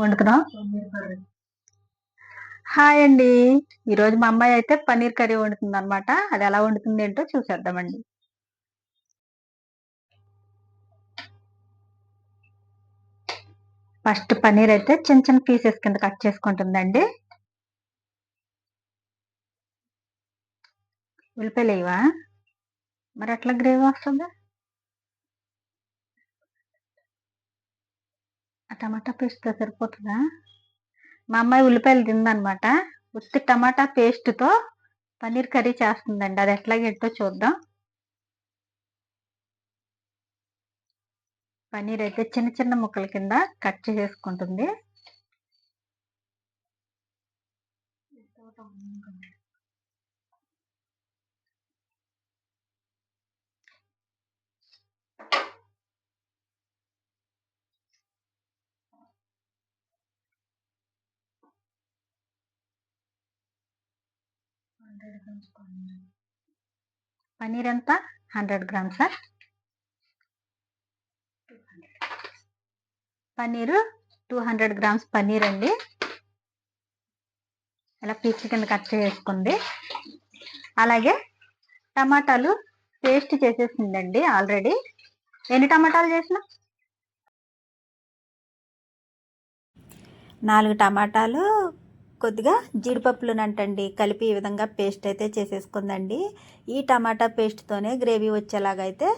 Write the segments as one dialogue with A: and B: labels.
A: వండుతున్నాం hi అండి. ఈరోజు మా అమ్మాయి అయితే పన్నీర్ కర్రీ వండుతుంది అనమాట అది ఎలా వండుతుంది ఏంటో చూసేద్దామండి. ఫస్ట్ పన్నీర్ అయితే చిన్న చిన్న పీసెస్ కింద కట్ చేసుకుంటుందండి. ఉల్లిపాయలు ఇవా మరి అట్లా గ్రేవీ వస్తుందా ఆ టమాటా పేస్ట్తో సరిపోతుందా? మా అమ్మాయి ఉల్లిపాయలు తిందనమాట. ఉత్తి టమాటా పేస్ట్తో పన్నీర్ కర్రీ చేస్తుందండి. అది ఎట్లాగేంటో చూద్దాం. పన్నీర్ అయితే చిన్న చిన్న ముక్కల కింద కట్ పన్నీర్ ఎంత? Hundred grams paneer two hundred grams paneer అండి. ఇలా పీచ్ కింద కట్ చేసుకుంది. అలాగే టమాటాలు పేస్ట్ చేసేసిందండి ఆల్రెడీ. ఎన్ని టమాటాలు చేసిన నాలుగు టమాటాలు కొద్దిగా జీడిపప్పులు నంటండి కలిపి ఈ విధంగా పేస్ట్ అయితే చేసేసుకుందండి. ఈ టమాటా పేస్ట్తోనే గ్రేవీ వచ్చేలాగా అయితే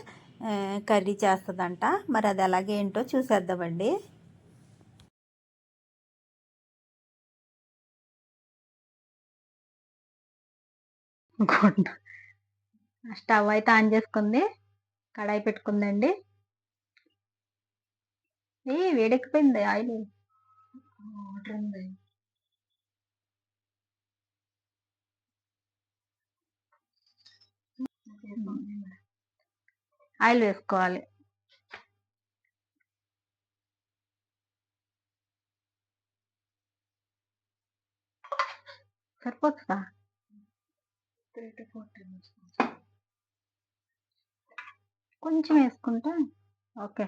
A: కర్రీ చేస్తుందంట. మరి అది అలాగే ఏంటో చూసేద్దామండి. స్టవ్ అయితే ఆన్ చేసుకుంది కడాయి పెట్టుకుందండి. ఏ వేడెక్కిపోయింది ఆయిల్. వాటర్ ఉంది. ఆయిల్ వేసుకోవాలి సరిపోతుందా కొంచెం వేసుకుంటే ఓకే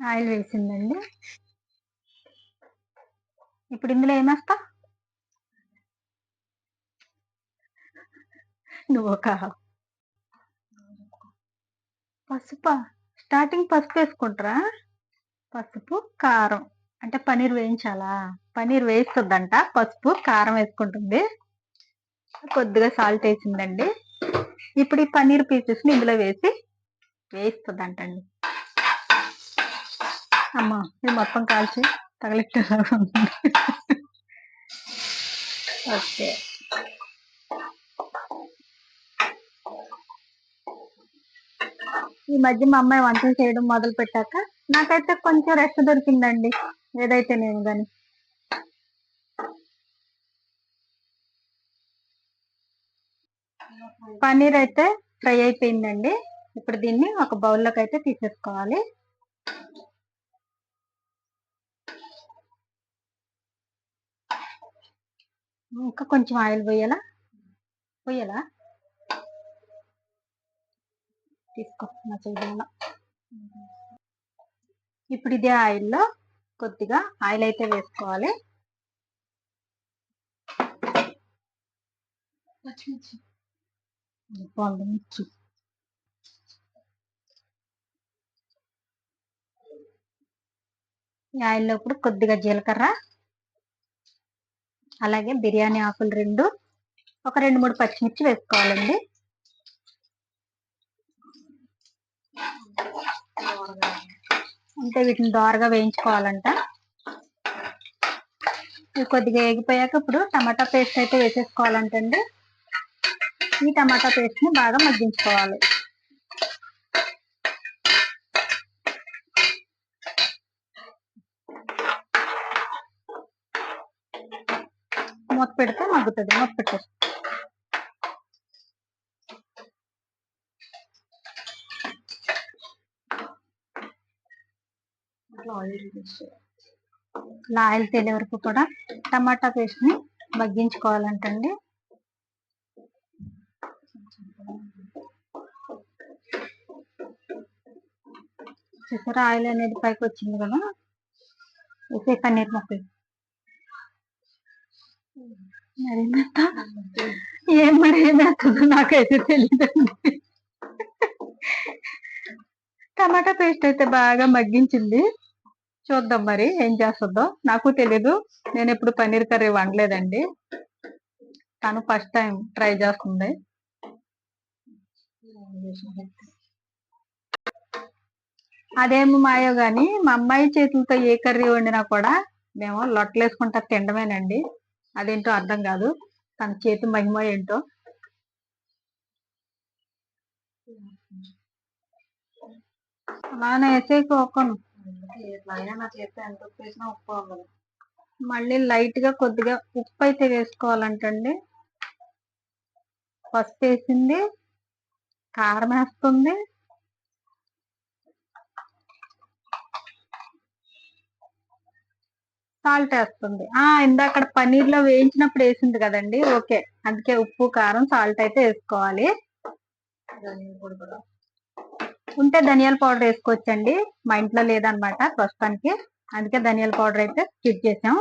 A: ఆయిల్ వేసిందండి ఇప్పుడు ఇందులో ఏమేస్తా? నువ్వు ఒక పసుపు? స్టార్టింగ్ పసుపు వేసుకుంటారా? పసుపు కారం. అంటే పన్నీర్ వేయించాలా? పన్నీర్ వేస్తుందంట పసుపు కారం వేసుకుంటుంది. కొద్దిగా సాల్ట్ వేసిందండి. ఇప్పుడు ఈ పన్నీర్ పీసెస్ని ఇందులో వేసి వేస్తుందంటండి అమ్మా ఇది మొత్తం కాల్చి తగలెట్టేలాగా ఉంటుంది ఓకే. ఈ మధ్య మా అమ్మాయి వంటలు చేయడం మొదలు పెట్టాక నాకైతే కొంచెం రెస్ట్ దొరికిందండి. ఏదైతే నేను కానీ పన్నీర్ అయితే ఫ్రై అయిపోయిందండి. ఇప్పుడు దీన్ని ఒక బౌల్లోకి అయితే తీసేసుకోవాలి. ఇంకా కొంచెం ఆయిల్ పోయాలా పోయాలా తీసుకో నా చేతుల్లో ఇప్పుడు ఇదే ఆయిల్లో కొద్దిగా ఆయిల్ అయితే వేసుకోవాలి. పచ్చిమిర్చి. మిర్చి. ఈ ఆయిల్లో ఇప్పుడు కొద్దిగా జీలకర్ర. అలాగే బిర్యానీ ఆకులు రెండు ఒక రెండు మూడు పచ్చిమిర్చి వేసుకోవాలండి. అంటే వీటిని దోరగా వేయించుకోవాలంట. కొద్దిగా వేగిపోయాక ఇప్పుడు టమాటా పేస్ట్ అయితే వేసేసుకోవాలంటండి. ఈ టమాటా పేస్ట్ని బాగా మగ్గించుకోవాలి. మూత పెడితే మగ్గుతుంది. మూత పెట్టేసి. ఇలా ఆయిల్ తేలే వరకు కూడా టమాటా పేస్ట్ని మగ్గించుకోవాలంటండి. చూసారా? ఆయిల్ అనేది పైకి వచ్చింది కదా? వేసే పన్నీర్ మొక్కలు. మరి మెత్త ఏం మరి నాకైతే తెలియదండి టమాటా పేస్ట్ అయితే బాగా మగ్గించింది. చూద్దాం మరి ఏం చేస్తుందో. నాకు తెలీదు. నేను ఎప్పుడు పన్నీర్ కర్రీ వండలేదండి. తను ఫస్ట్ టైం ట్రై చేస్తుంది. అదేమో మాయో గాని మా అమ్మాయి చేతులతో ఏ కర్రీ వండినా కూడా మేము లొట్టలేసుకుంటా తినడమేనండి. అదేంటో అర్థం కాదు. తన చేతి మహిమ ఏంటో. అలానే వేసే కోకను మళ్ళీ లైట్గా కొద్దిగా ఉప్పు అయితే వేసుకోవాలంటండి. పసుపు వేసింది కారం వేస్తుంది. సాల్ట్ వేస్తుంది. ఆ ఇందాక పన్నీర్లో వేయించినప్పుడు వేసింది కదండి. ఓకే. అందుకే ఉప్పు కారం సాల్ట్ అయితే వేసుకోవాలి. ఉంటే ధనియాల పౌడర్ వేసుకోవచ్చండి. మా ఇంట్లో లేదనమాట ప్రస్తుతానికి. అందుకే ధనియాల పౌడర్ అయితే స్కిప్ చేసాం.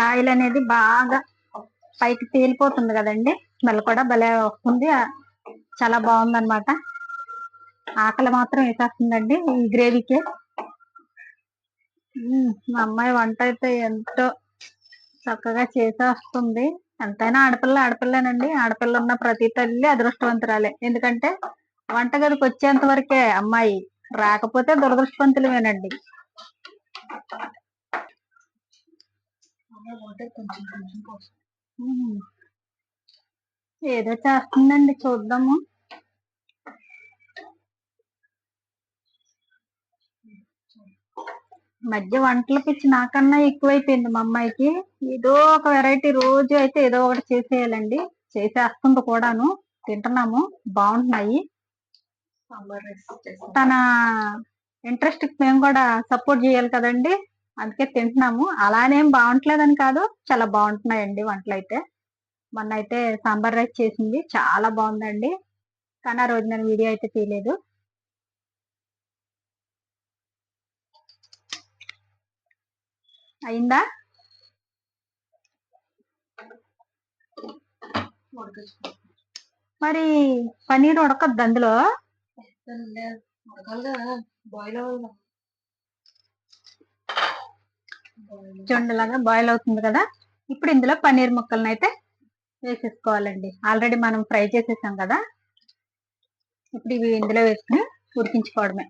A: ఇప్పుడు ఆయిల్ అనేది బాగా పైకి తేలిపోతుంది కదండి. స్మెల్ కూడా భలే వస్తుంది. చాలా బాగుందనమాట ఆకలి మాత్రం వేసేస్తుందండి ఈ గ్రేవీకి. మా అమ్మాయి వంట అయితే ఎంతో చక్కగా చేసేస్తుంది. ఎంతైనా ఆడపిల్ల ఆడపిల్లనండి. ఆడపిల్ల ఉన్న ప్రతి తల్లి అదృష్టవంతురాలే. ఎందుకంటే వంటగదికి వచ్చేంత వరకే అమ్మాయి రాకపోతే దురదృష్టవంతులమేనండి. మ్మ్. ఏదో చేస్తుందండి చూద్దాము. మధ్య వంటల పిచ్చి నాకన్నా ఎక్కువైపోయింది మా అమ్మాయికి. ఏదో ఒక వెరైటీ రోజు అయితే ఏదో ఒకటి చేసేయాలండి. చేసేస్తుంది కూడాను. తింటున్నాము. బాగుంటున్నాయి. తన ఇంట్రెస్ట్ మేము కూడా సపోర్ట్ చేయాలి కదండి. అందుకే తింటున్నాము. అలానేం బాగుంటలేదని కాదు చాలా బాగుంటున్నాయండి వంటలు అయితే మొన్న అయితే సాంబార్ రైస్ చేసింది చాలా బాగుందండి. కానీ ఆ రోజు నేను వీడియో అయితే తీయలేదు. అయిందా? మరి పన్నీర్ ఉడకద్దు అందులో? చూడండిలాగా బాయిల్ అవుతుంది కదా? ఇప్పుడు ఇందులో పన్నీర్ ముక్కలను అయితే వేసేసుకోవాలండి. ఆల్రెడీ మనం ఫ్రై చేసేసాం కదా? ఇప్పుడు ఇవి ఇందులో వేసుకుని ఉడికించుకోవడమే.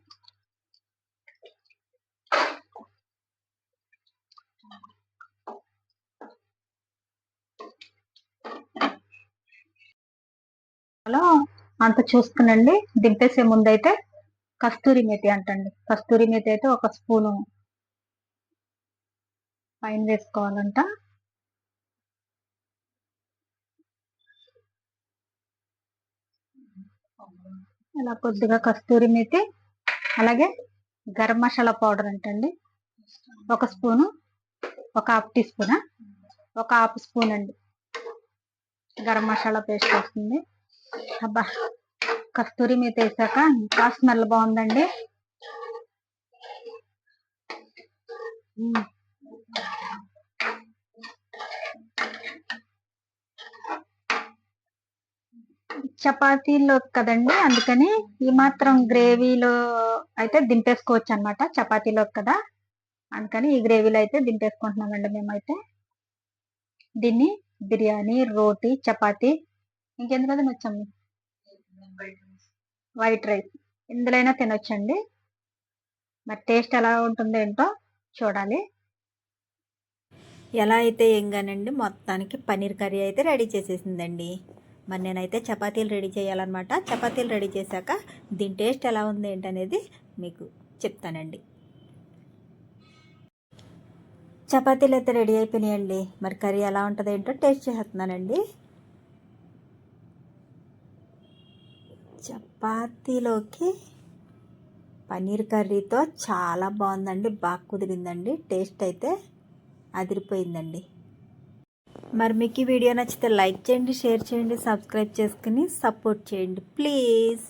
A: అలా అంత చూసుకునండి. దింపేసే ముందైతే కస్తూరి మేతి అంటండి. కస్తూరి మేతి అయితే ఒక స్పూను పైన వేసుకోవాలంట. ఇలా కొద్దిగా కస్తూరి మేతి అలాగే గరం మసాలా పౌడర్ అంటండి. ఒక స్పూను ఒక హాఫ్ టీ స్పూన్? ఒక హాఫ్ స్పూన్ అండి. గరం మసాలా పేస్ట్ వస్తుంది. అబ్బా కస్తూరి మీద వేసాక ఇంకా స్మెల్ బాగుందండి. చపాతీలో కదండి అందుకని ఈ మాత్రం గ్రేవీలో అయితే దింపేసుకోవచ్చు అనమాట చపాతీలో కదా. అందుకని ఈ గ్రేవీలో అయితే దింపేసుకుంటున్నామండి మేమైతే. దీన్ని బిర్యానీ రోటీ చపాతీ ఇంకెందులో తినొచ్చండి వైట్ రైస్. ఇందులోనైనా తినొచ్చండి. మరి టేస్ట్ ఎలా ఉంటుందో ఏంటో చూడాలి.
B: ఎలా అయితే ఏం కానండి మొత్తానికి పన్నీర్ కర్రీ అయితే రెడీ చేసేసిందండి. మరి నేనైతే చపాతీలు రెడీ చేయాలన్నమాట. చపాతీలు రెడీ చేశాక దీని టేస్ట్ ఎలా ఉంది ఏంటనేది మీకు చెప్తానండి. చపాతీలు అయితే రెడీ అయిపోయినాయండి. మరి కర్రీ ఎలా ఉంటుందో ఏంటో టేస్ట్ చేస్తున్నానండి. చపాతీలోకి పన్నీర్ కర్రీతో చాలా బాగుందండి. బాగా కుదిరిందండి. టేస్ట్ అయితే అదిరిపోయిందండి. మరి మీకు ఈ వీడియో నచ్చితే లైక్ చేయండి షేర్ చేయండి సబ్స్క్రైబ్ చేసుకుని సపోర్ట్ చేయండి. ప్లీజ్.